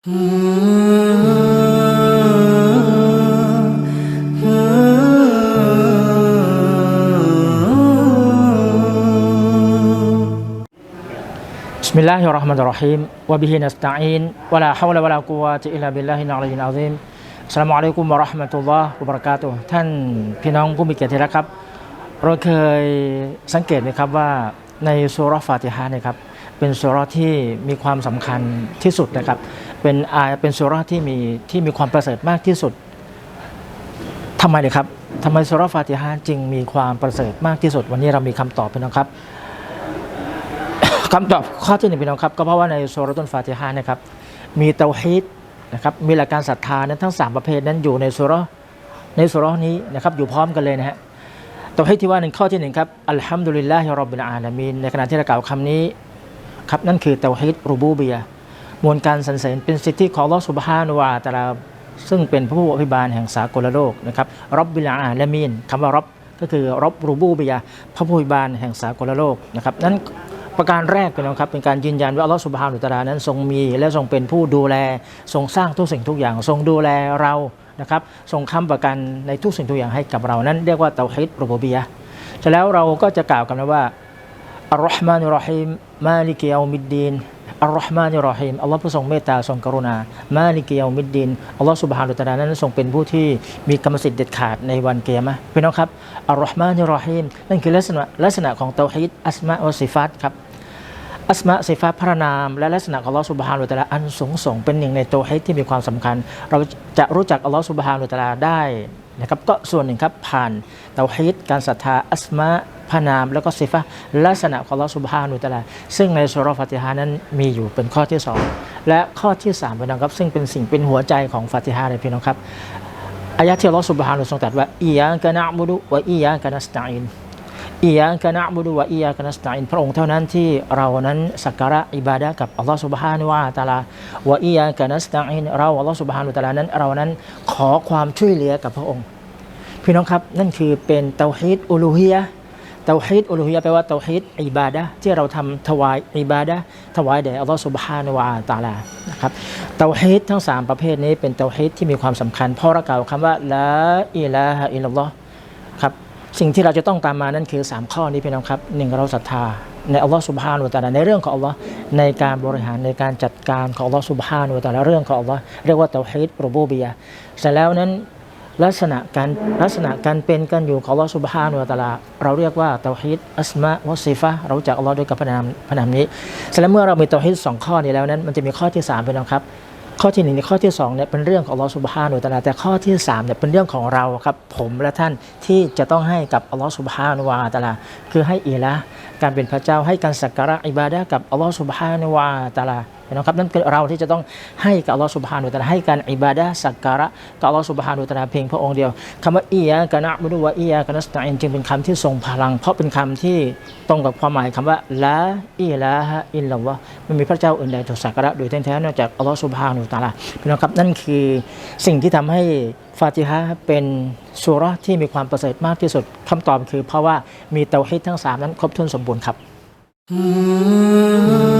بسم الله الرحمن الرحيم وبه نستعين ولا حول ولا قوة إلا بالله العلي العظيم السلام عليكم ورحمة الله وبركاته ท่านพี่น้องผู้มีเกียรติที่รักครับ เราเคยสังเกตไหมครับว่าในสุราะห์ฟาติฮะห์เนะครับ เป็นสุราที่มีความสำคัญที่สุดนะครับ เป็นอายเป็นสุราที่มีที่มีความประเสริฐมากที่สุดทำไมเลยครับทำไมสุราฟาติฮะห์จึงมีความประเสริฐมากที่สุด วันนี้เรามีคำตอบพี่น้องครับคำตอบข้อที่หนึ่งพี่น้องครับก็เพราะว่าในโซรตุนฟาติฮานะครับมีเตาฮีดนะครับมีหลักการศรัทธานั้นทั้ง 3 ประเภทนั้นอยู่ในสุราในสุรานี้นะครับอยู่พร้อมกันเลยนะฮะเตาฮีดที่ว่าหนึ่งข้อที่หนึ่งครับอัลฮัมดุลิลลาฮิรอบบิลอาลามีนในขณะที่เรากล่าวคำนี้ ครับนั่นคือเตาฮีดรูบูเบียมวลการสรรเสริญเป็นสิทธิของลอสุบฮานุวาตาลาซึ่งเป็นผู้อภิบาลแห่งสากลโลกนะครับรอบบิลาอาลามีนคำว่ารอบก็คือรอบรูบูเบียพระผู้อภิบาลแห่งสากลโลกนะครับนั้นประการแรกเป็นนะครับเป็นการยืนยันว่าอัลลอฮฺสุบฮานุตาลานั้นทรงมีและทรงเป็นผู้ดูแลทรงสร้างทุกสิ่งทุกอย่าง ทรงดูแลเรานะครับทรงค้ำประกันในทุกสิ่งทุกอย่างให้กับเรานั้น เรียกว่าเตาฮิดรูบูบียเสร็จแล้วเราก็จะกล่าวกันนะว่า อัลลอฮ์มานุรฮีมมาลิกิยามิดดีนอัลลอฮ์มานุรฮีมอัลลอฮ์ผู้ทรงเมตตาทรงกรุณา มาลิกิยามิดดีนอัลลอฮ์สุบฮานุตะลานั้นทรงเป็นผู้ที่มีกรรมสิทธิ์เด็ดขาดในวันเกียรมะพี่น้องครับอัลลอฮ์มานุรฮีมนั่นคือลักษณะลักษณะของเตาฮิดอัสมาอัลซิฟัตครับอัสมาสิฟาพระนาม และลักษณะของอัลลอฮฺสุบฮานุตะลาอันสูงส่งเป็นหนึ่งในตัวให้ที่มีความสำคัญ เราจะรู้จักอัลลอฮฺสุบฮานุตะลาได้นะครับก็ส่วนหนึ่งครับผ่านเตาฮีดการศรัทธาอัสมา พระนามแล้วก็สิฟาลักษณะของอัลลอฮฺสุบฮานุตะอาลาซึ่งในสุรฟาติฮานั้นมีอยู่เป็นข้อที่สองและข้อที่สามเป็นะครับซึ่งเป็นสิ่งเป็นหัวใจของฟาติฮาเลยพี่น้องครับอายะที่อัลลอฮฺสุบฮานุทรงตรัสว่าอียะกะนะบุดุวะอียะกะนัสตะอินอียากะนะบุดุวะอียากะนัสตะอินพระองค์เท่านั้นที่เรานั้นสักการะอิบาดะกับอัลลอฮฺสุบฮานุวะตาลาวะอียากะนัสตะอินเราอัลลอฮฺสุบฮานุตาลานั้นเรานั้นขอความช่วยเหลือกับพระองค์ พี่น้องครับนั่นคือเป็นเตาฮีดอุลูฮียะ เตาฮีดอุลูฮียะแปลว่าเตาฮีดอิบาดะที่เราทำถวายอิบาดะถวายแด่อัลลอฮฺสุบฮานุวะตาลานะครับเตาฮีดทั้งสามประเภทนี้เป็นเตาฮีดที่มีความสำคัญเพราะเรากล่าวคำว่าละอิลาฮะอิลลอฮ์ครับสิ่งที่เราจะต้องตามมานั่นคือ 3 ข้อนี้พี่น้องครับหนึ่งเราศรัทธาในอัลลอฮฺสุบฮานุวะตาลาในเรื่องของอัลลอฮ์ในการบริหารในการจัดการของอัลลอฮฺสุบฮานุวะตาลาเรื่องของอัลลอฮ์เรียกว่าเตาฮีดรูบูบียะเสร็จแล้วนั้น ลักษณะการลักษณะการเป็นกันอยู่ของอัลลอฮฺสุบฮานุวะตลาเราเรียกว่าเตาฮีดอัสมะวะซิฟะเราจักอัลลอฮ์ด้วยกับพระนามพระนามนี้แล้วเมื่อเรามีเตาฮีดสองข้อนี้แล้วนั้นมันจะมีข้อที่สามพี่น้องครับข้อที่หนึ่งในข้อที่สองเนี่ยเป็นเรื่องของอัลลอฮฺสุบฮานุวะตาลาแต่ข้อที่สามเนี่ยเป็นเรื่องของเราครับผมและท่านที่จะต้องให้กับอัลลอฮฺสุบฮานุวะตาลาคือให้อิละการเป็นพระเจ้าให้การสักการะอิบาดะกับอัลลอฮฺสุบฮานุวะตาลา นะครับนั่นคือเราที่จะต้องให้กับอัลลอฮฺสุบฮานุตะลาให้การอิบาดะสักการะกับอัลลอฮฺสุบฮานุตะลาเพียงพระองค์เดียวคำว่าอียะกะนะบุดุวะอียะกะนัสตะอินจึงเป็นคำที่ทรงพลัง เพราะเป็นคำที่ตรงกับความหมายคำว่าละอิลาฮะอิลลัลลอฮ์ไม่มีพระเจ้าอื่นใดถูกสักการะโดยแท้ๆนอกจากอัลลอฮฺสุบฮานุตะลาพี่น้องครับนั่นคือสิ่งที่ทำให้ฟาติฮะเป็นสุราที่มีความประเสริฐมากที่สุดคำตอบคือเพราะว่ามีเตาฮีดทั้งสามนั้นครบถ้วนสมบูรณ์ครับ Mm-hmm.